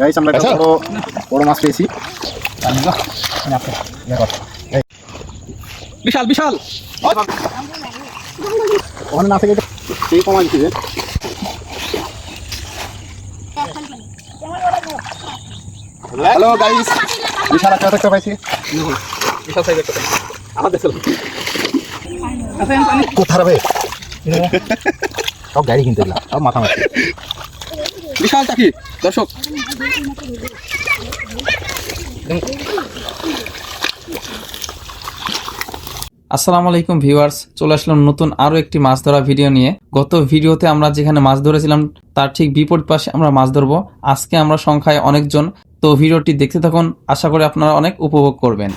Guys আমরা একটা বড় বড় মাছ পেয়েছি বিশাল বিশাল। ওখানে না থেকে সেই কমা দিচ্ছে হ্যালো গাইস বিশাল একটা একটা পাইছি। বিশাল সাইজের কথা আমার দেখছিলাম আচ্ছা আমি পানি কোথা রে সব গাড়ি কিনতে দিলাম সব মাথা মারছে বিশাল দর্শক। আসসালামু আলাইকুম ভিউয়ার্স চলে আসলাম নতুন আরও একটি মাছ ধরা ভিডিও নিয়ে। গত ভিডিওতে আমরা যেখানে মাছ ধরেছিলাম তার ঠিক বিপরীত পাশে আমরা মাছ ধরবো। আজকে আমরা সংখ্যায় অনেকজন তো ভিডিওটি দেখতে থাকুন আশা করি আপনারা অনেক উপভোগ করবেন।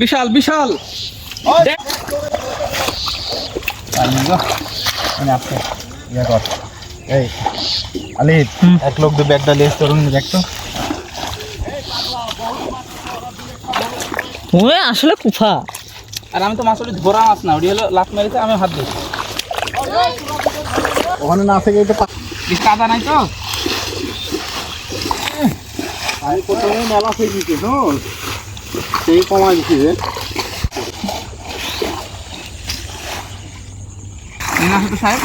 বিশাল বিশাল! মানে ইয়ে এই এক লোক দু ব্যাগটা লেস করুন দেখতো ওই আসলে কুফা। আর আমি তো মাছ ওটি ধরা মাছ না ওটি হলো লাফ মেরেছে আমি হাত দিই। ওখানে না থেকে এটা বেশ কাদা নাই তো? আমি প্রথমে মেলা দিতে তো সেই কমা দিচ্ছে যে এই না তো সাহেব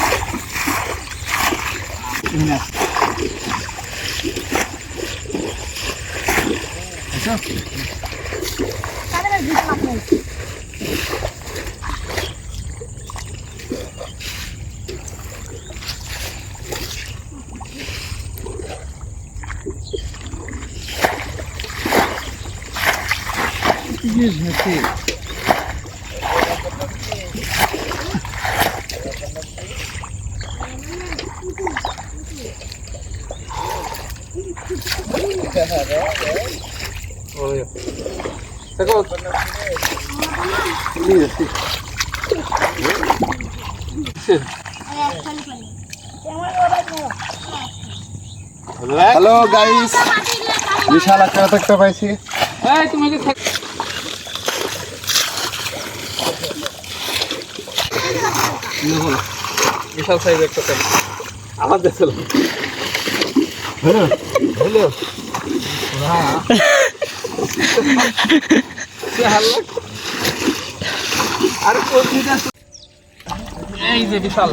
হ্যালো গাইস বিশাল একটা দেখতে পাইছি। এই তুমি এই হলো, বিশাল সাইজ একটা পেন আমার দেখছিলাম হ্যালো আরে কোথা এই যে বিশাল।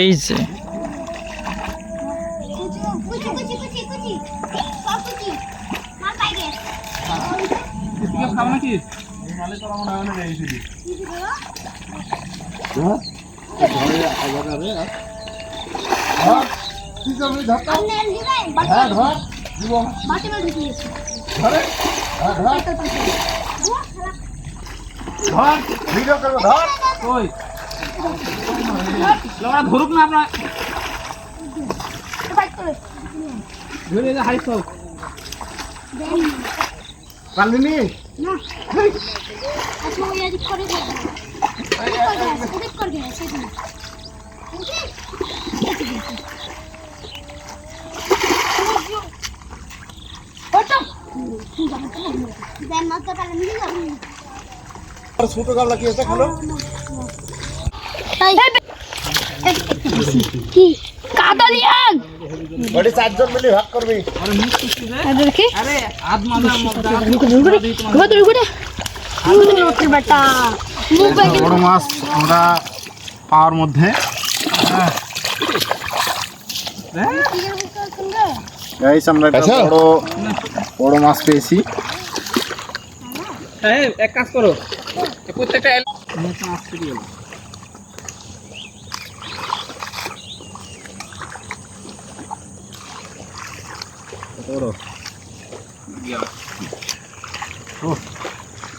এই যে। লোকরা ধরুক না আপনার ধরে হাই সব ছোট গাবলা কি আছে খালো কাদালিয়ান বডি চারজন মিলে ভাগ করবি এদেরকে আরে আধ মাথা মধ্যে ঘুরে ঘুরে ঘুরে ঘুরে বেটা মুখ ব্যাগে বড় মাছ আমরা পাওয়ার মধ্যে গাইস আমরা একটা বড় বড় মাছ পেয়েছি হ্যাঁ এক কাজ করো এ প্রত্যেকটা এল- মুখটা মাছ ফিরিয়ে এলো। বড়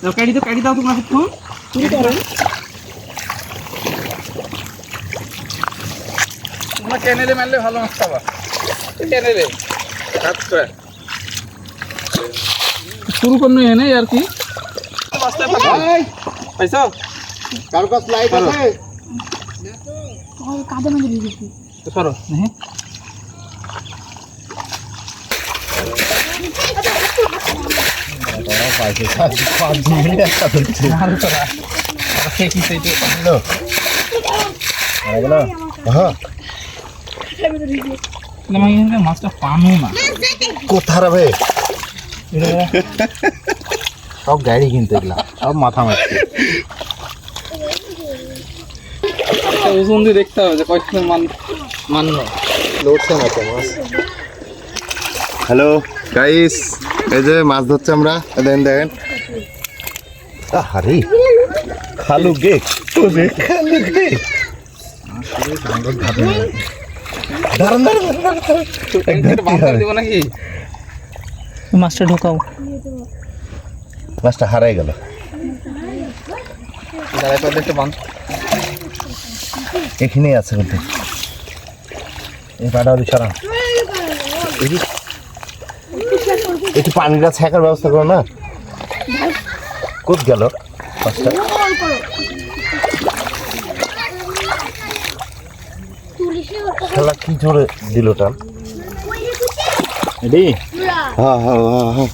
দাও, কাটি দাও কাটি দাও তোমরা একটু তোমরা ক্যানেলে মারলে ভালো মাছ পাবা। ক্যানেলে আচ্ছা শুরু করনো এনে আর কি? পাইছো? কার কাছ লাইট আছে? কাদা মধ্যে ঢুকে গেছি তো সরো হ্যাঁ পাইছে পাঁচ মিনিট একটা ধরছে হ্যালো আরে গেল হ্যাঁ মাছটা পানো না কোথায় রে সব গাড়ি কিনতে গেলাম সব মাথা মারছে ওজন দিয়ে দেখতে হবে যে কয়েকদিন মান মান্য লড়ছে না তো মাছ হ্যালো গাইস এই যে মাছ ধরছে আমরা। দেখেন দেখেন। আরে খালু গে খালু গে। দাঁড়ান দাঁড়ান নাকি মাছটা ঢোকাও। মাছটা হারাই গেল। এখানেই আছে বলতে। এই পাটা সরান একটু পানিটা ছাকার ব্যবস্থা করো না। কোথ গেল? খেলা কি জোরে দিল টান? এডি হ্যাঁ হ্যাঁ হ্যাঁ হ্যাঁ।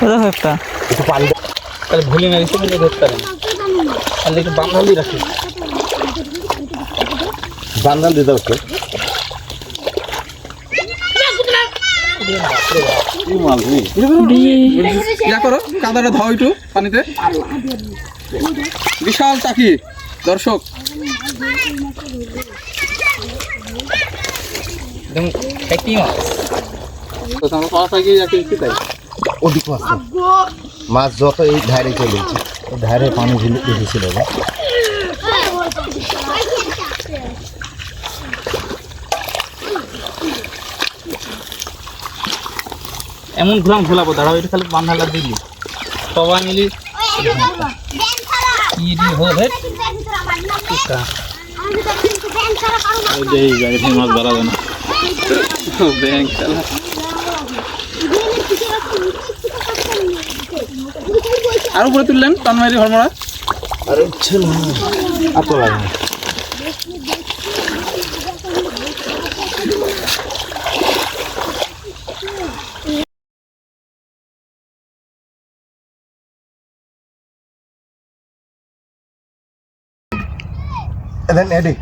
দেখো একটা একটু পানি তাহলে ভুলে না গেছে বলে ধরতে পারেন তাহলে একটু বান্ধব দিয়ে রাখি। বান্দাল দিয়ে দাও ইয়া করো কাদাটা ধাও একটু পানিতে। বিশাল চাকি দর্শক। মাছ যত এই ধারে চলেছে এই ধারে পানি ঝিলে দেখেছিল এমন ঘুরাম ঘোলাবো দাঁড়াও এটা খালি বান্ধালা দিলি সবাই মিলি মাছ ধরা যায় না ব্যাংক খেলা আর উপরে তুললেন তন্মারি হরমোড়া আরে ইচ্ছে না এত লাগে দেন এডি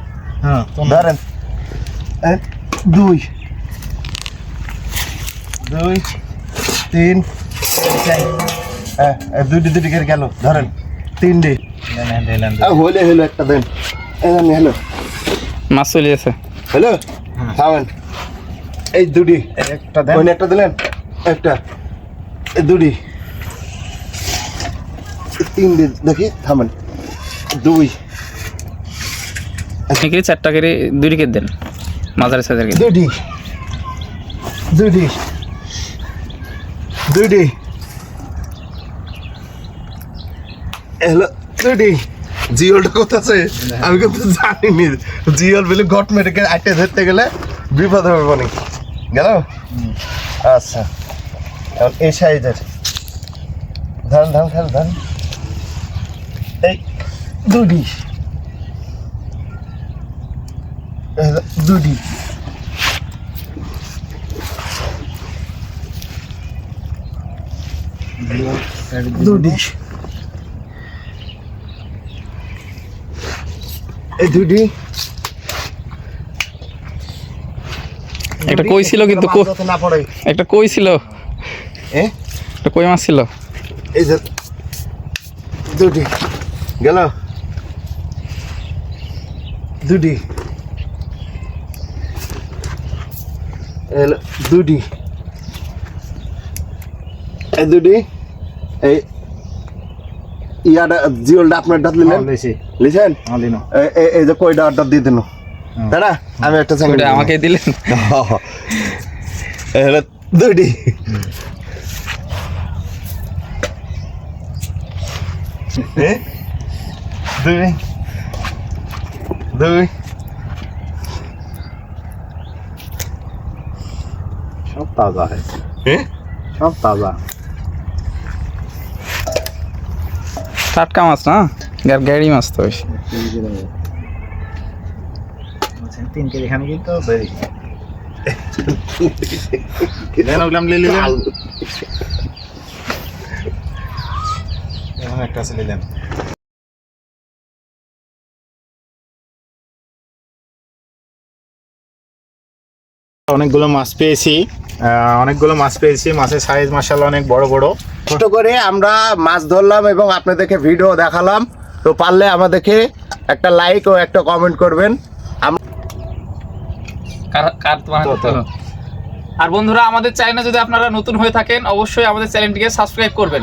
হ্যাঁ ধরেন দুই দুই তিন হ্যাঁ দুইটি দুইটি করে গেল ধরেন তিনটি হলে হলো একটা দেন এই দেন হলো মাছ চলে আছে। হ্যালো খাওয়ান এই দুটি। একটা দেন। একটা দিলেন? একটা। দুটি। এই তিনটি দেখি থামেন। দুই। আপনি কি চারটা করে দুই টিকিট দেন? মাঝারি সাইজের কেজি দুটি দুটি দুটি হ্যালো দুটি জিওলটা কোথাছে? আমি কিন্তু জানিনি। জিওল বলে গট মেরে আটে ধরতে গেলে বিপদ হবে বনি গেল? আচ্ছা। এখন এই সাইজের। ধান ধান খেল ধান এই দুটি এই হলো দুটি দুটি এই দুটি একটা কই ছিল কিন্তু একটা কই ছিল? এ? একটা কই মাছ ছিল? এই যে দুটি গেল? দুটি দুটি এই দুটি এই ইয়াটা জিওলটা আপনার ডাত নিলেন? লিছেন? এই- এই- এই যে কয়টা আড্ডা দিয়ে দিন? দাঁড়া আমি একটা ওটা আমাকে দিলেন? হলো দুটি দুই? দুই? তাজা है সব তাজা। টাটকা মাছ না? গ্যারি মাছ তো তিন কেজি খানি কিন্তু একটা আছে দেন। অনেকগুলো মাছ পেয়েছি। অনেকগুলো মাছ পেয়েছি। মাছের সাইজ মাসাল্লাহ অনেক বড় বড়। কষ্ট করে আমরা মাছ ধরলাম এবং আপনাদেরকে ভিডিও দেখালাম। তো পারলে আমাদেরকে একটা লাইক ও একটা কমেন্ট করবেন। আর বন্ধুরা, আমাদের চ্যানেলে যদি আপনারা নতুন হয়ে থাকেন, অবশ্যই আমাদের চ্যানেলটিকে সাবস্ক্রাইব করবেন।